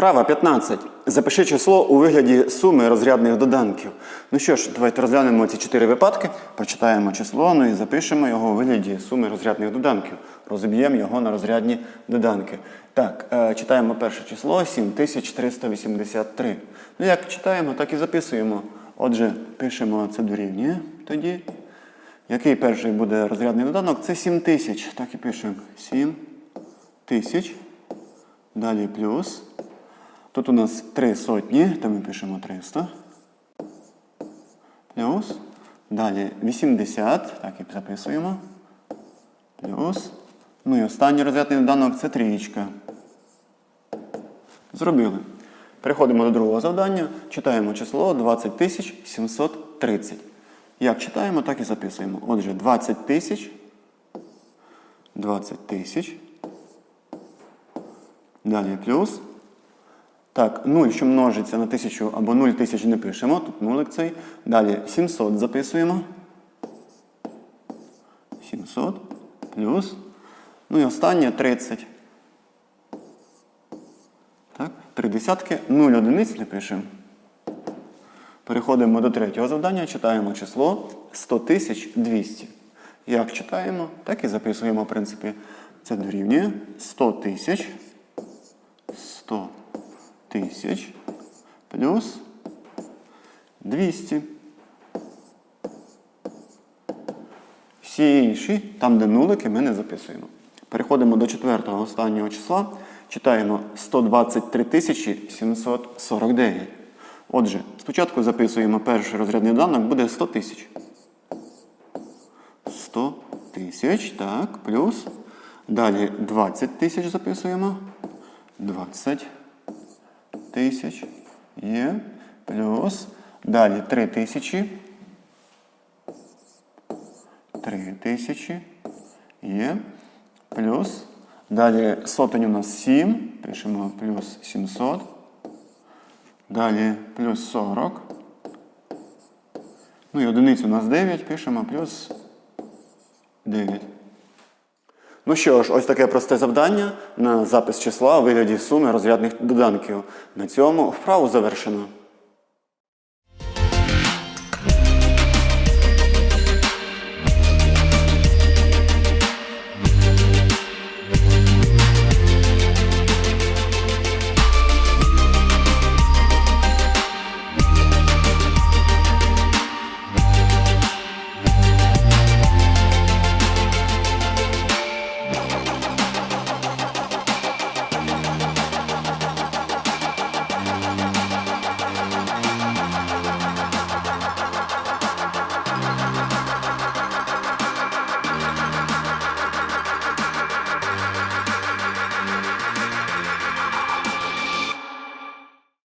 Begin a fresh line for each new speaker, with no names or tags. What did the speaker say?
Вправа 15. Запиши число у вигляді суми розрядних доданків. Ну що ж, давайте розглянемо ці чотири випадки, прочитаємо число, ну і запишемо його у вигляді суми розрядних доданків. Розіб'ємо його на розрядні доданки. Так, е, читаємо перше число 7383. Ну як читаємо, так і записуємо. Отже, пишемо це дорівнює тоді. Який перший буде розрядний доданок? Це 7000. Так і пишемо. 7000. Далі плюс. Тут у нас 3 сотні, то ми пишемо 300. Плюс. Далі 80. Так і записуємо. Плюс. Ну і останній розрядний доданок це трієчка. Зробили. Переходимо до другого завдання. Читаємо число 20730. Як читаємо, так і записуємо. Отже, 20 тисяч. 20 тисяч. Далі плюс. Так, 0, що множиться на 1000 або 0 тисяч не пишемо. Тут нулик цей. Далі 700 записуємо. 700 плюс. Ну і останнє 30. Так, три десятки, 0 одиниць не пишемо. Переходимо до третього завдання, читаємо число 100 тисяч 200. Як читаємо, так і записуємо, в принципі. Це дорівнює 100 тисяч 100 тисяч плюс 200. Всі інші, там, де нулики, ми не записуємо. Переходимо до четвертого останнього числа. Читаємо 123 тисячі 749. Отже, спочатку записуємо перший розрядний доданок, буде 100 тисяч. 100 тисяч, так, плюс. Далі 20 тисяч записуємо. 20 тисяч є. Плюс. Далі 3 тисячі. 3 тисячі є. Плюс. Далі сотень у нас 7. Пишемо плюс 700. Далі плюс 40. Ну і одиниць у нас 9. Пишемо плюс 9. Ну що ж, ось таке просте завдання на запис числа у вигляді суми розрядних доданків. На цьому вправу завершено.